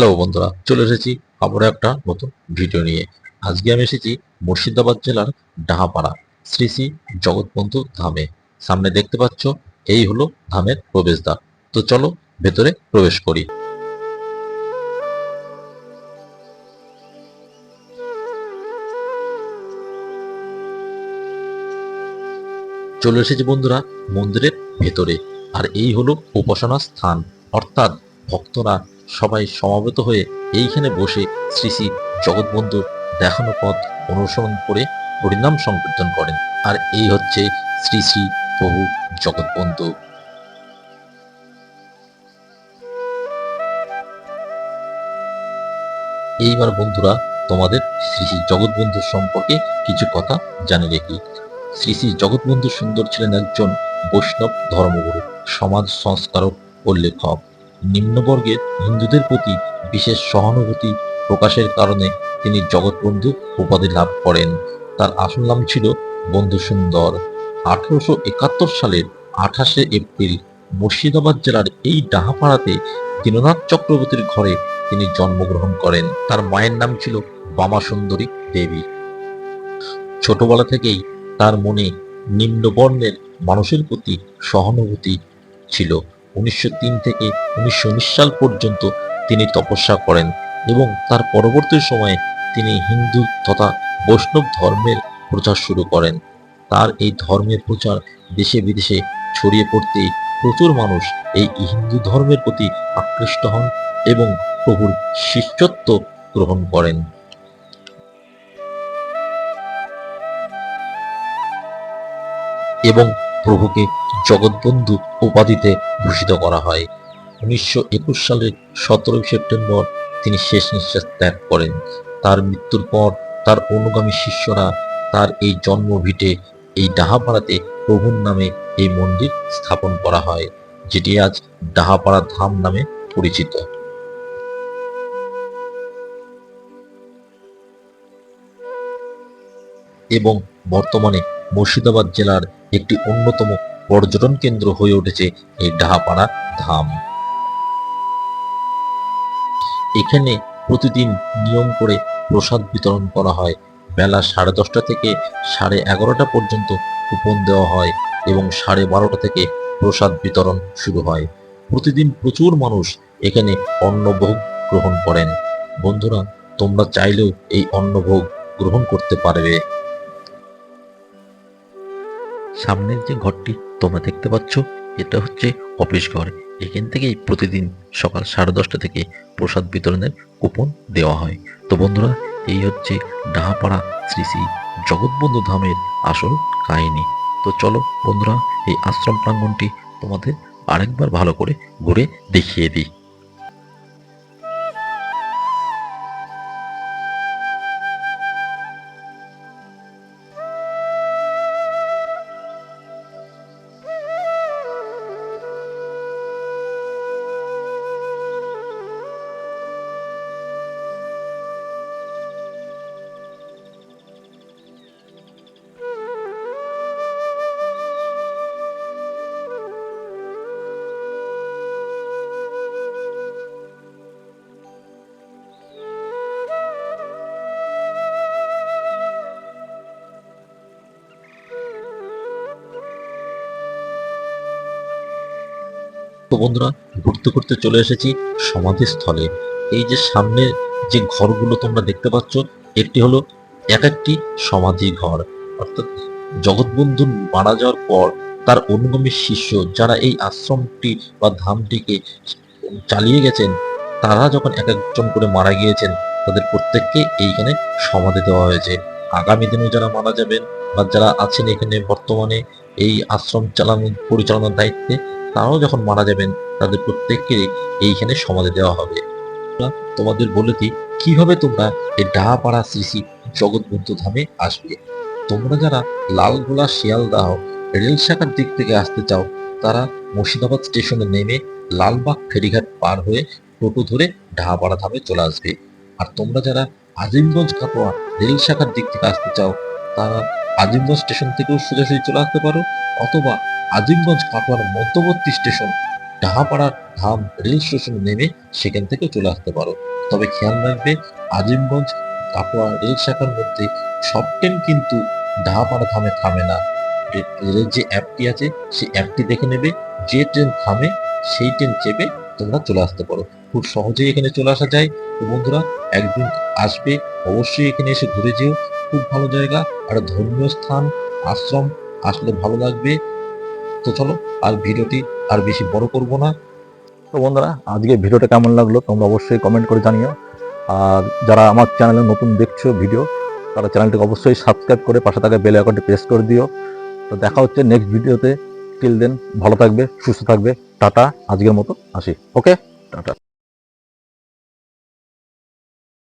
Hello বন্ধুরা, চলে এসেছি আবারও একটা নতুন ভিডিও নিয়ে। আজকে আমি এসেছি মুর্শিদাবাদ জেলার ডাহাপাড়া, শ্রী শ্রী জগৎবন্ধু ধামে। সামনে দেখতে পাচ্ছ, এই হলো ধামের প্রবেশদ্বার। তো চলো ভেতরে প্রবেশ করি। চলে এসেছি বন্ধুরা মন্দিরের ভেতরে, আর এই হলো উপাসনা স্থান। অর্থাৎ ভক্তরা সবাই সমাবেত হয়ে এইখানে বসে শ্রী শ্রী জগৎবন্ধুর দেখানো পথ অনুসরণ করে হরিনাম সংকীর্তন করেন। আর এই হচ্ছে শ্রী শ্রী প্রভু জগৎবন্ধু। এইবার বন্ধুরা, তোমাদের শ্রী শ্রী জগৎবন্ধুর সম্পর্কে কিছু কথা জানে রাখি শ্রী শ্রী জগৎবন্ধু সুন্দর ছিলেন একজন বৈষ্ণব ধর্মগুরু, সমাজ সংস্কারক ও লেখক। নিম্নবর্গের হিন্দুদের প্রতি বিশেষ সহানুভূতি প্রকাশের কারণে তিনি জগৎবন্ধু উপাধি লাভ করেন। তার আসল নাম ছিল বন্ধু সুন্দর আঠারোশো একাত্তর সালের আঠাশে এপ্রিল মুর্শিদাবাদ জেলার এই ডাহাপাড়াতে দীননাথ চক্রবর্তীর ঘরে তিনি জন্মগ্রহণ করেন। তার মায়ের নাম ছিল বামা সুন্দরী দেবী। ছোটবেলা থেকেই তার মনে নিম্নবর্ণের মানুষের প্রতি সহানুভূতি ছিল। উনিশশো তিন থেকে উনিশশো সাল পর্যন্ত তিনি তপস্যা করেন এবং তার পরবর্তী সময়ে তিনি হিন্দু তথা বৈষ্ণব ধর্মের প্রচার শুরু করেন। তার এই ধর্মের প্রচার দেশে বিদেশে ছড়িয়ে পড়তে প্রচুর মানুষ এই হিন্দু ধর্মের প্রতি আকৃষ্ট হন এবং প্রভুর শিষ্যত্ব গ্রহণ করেন। এবং প্রভুকে জগৎবন্ধু উপাধিতে ভূষিত করা হয়। উনিশশো একুশ সালের সতেরোই সেপ্টেম্বর তিনি শেষ নিঃশ্বাস ত্যাগ করেন। তার মৃত্যুর পর তার অনুগামী শিষ্যরা তার এই জন্মভিটে এই ডাহাপাড়াতে প্রভুর নামে এই মন্দির স্থাপন করা হয়, যেটি আজ ডাহাপাড়া ধাম নামে পরিচিত। এবং বর্তমানে মুর্শিদাবাদ জেলার একটি অন্যতম পর্যটন কেন্দ্র হয়ে উঠেছে এই ডাহাপাড়া ধাম। এখানে প্রতিদিন নিয়ম করে প্রসাদ বিতরণ করা হয়। বেলা সাড়ে দশটা থেকে সাড়ে এগারোটা পর্যন্ত কুপন দেওয়া হয় এবং সাড়ে বারোটা থেকে প্রসাদ বিতরণ শুরু হয়। প্রতিদিন প্রচুর মানুষ এখানে অন্নভোগ গ্রহণ করেন। বন্ধুরা, তোমরা চাইলেও এই অন্নভোগ গ্রহণ করতে পারবে। সামনের যে ঘরটি তোমরা দেখতে পাচ্ছ, এটা হচ্ছে অফিস ঘর। এখান থেকেই প্রতিদিন সকাল সাড়ে দশটা থেকে প্রসাদ বিতরণের কুপন দেওয়া হয়। তো বন্ধুরা, এই হচ্ছে ডাহাপাড়া শ্রী শ্রী জগৎবন্ধু ধামের আসল কাহিনী। তো চলো বন্ধুরা, এই আশ্রম প্রাঙ্গনটি তোমাদের আরেকবার ভালো করে ঘুরে দেখিয়ে দিই। তো বন্ধুরা, ঘুরতে ঘুরতে চলে এসেছি সমাধিস্থলে। এই যে সামনে যে ঘরগুলো তোমরা দেখতে পাচ্ছ, একটি হলো এক একটি সমাধি ঘর। অর্থাৎ জগৎবন্ধু মারা যাওয়ার পর তার অনুগামী শিষ্য যারা এই আশ্রমটি বা ধামটিকে চালিয়ে গেছেন, তারা যখন এক একজন করে মারা গিয়েছেন, তাদের প্রত্যেককে এইখানে সমাধি দেওয়া হয়েছে। আগামী দিনে যারা মারা যাবেন বা যারা আছেন এখানে বর্তমানে এই আশ্রম চালানো পরিচালনার দায়িত্বে তারাও যখন মারা যাবেন, তাদের প্রত্যেককে এইখানে সমাধি দেওয়া হবে। তোমাদের বলে দিই, কীভাবে তোমরা এই ডাহাপাড়া শ্রী শ্রী জগৎবন্ধু ধামে আসবে? তোমরা যারা লালগোলা শিয়ালদাহ রেল শাখার দিক থেকে আসতে চাও, তারা মুর্শিদাবাদ স্টেশনে নেমে লালবাগ ফেরিঘাট পার হয়ে টোটো ধরে ডাহাপাড়া ধামে চলে আসবে। আর তোমরা যারা আজিমগঞ্জ কাটোয়া রেল শাখার দিক থেকে আসতে চাও, তারা আজিমগঞ্জ স্টেশন থেকেও সোজাসুজি চলে আসতে পারো, অথবা আজিমগঞ্জ কাটোয়ার মধ্যবর্তী স্টেশন, ডাহাপাড়ার ধাম রেল স্টেশনে নেমে সেখান থেকে চলে আসতে পারো। তবে খেয়াল রাখবে, আজিমগঞ্জ কাটোয়া রেল শাখার মধ্যে সব ট্রেন কিন্তু ডাহাপাড়া ধামে থামে না। রেলের যে অ্যাপটি আছে, সেই অ্যাপটি দেখে নেবে, যে ট্রেন থামে, সেই ট্রেন চেপে তোমরা চলে আসতে পারো। খুব সহজেই এখানে চলে আসা যায়। বন্ধুরা, একদিন আসবে, অবশ্যই এখানে এসে ঘুরে যেও। খুব ভালো জায়গা, আর ধর্মীয় স্থান, আশ্রম আসলে ভালো লাগবে। তো চলো, আর ভিডিওটি আর বেশি বড় করব না। তো বন্ধুরা, আজকে ভিডিওটা কেমন লাগল তোমরা অবশ্যই কমেন্ট করে জানিও। আর যারা আমার চ্যানেলে নতুন দেখছ ভিডিও তারা চ্যানেলটিকে অবশ্যই সাবস্ক্রাইব করে পাশে থাকা বেল আইকনটি প্রেস করে দিও। তো দেখা হচ্ছে নেক্সট ভিডিওতে টিল দেন ভালো থাকবে, সুস্থ থাকবে। টাটা, আজকের মতো আসি। Okay tata.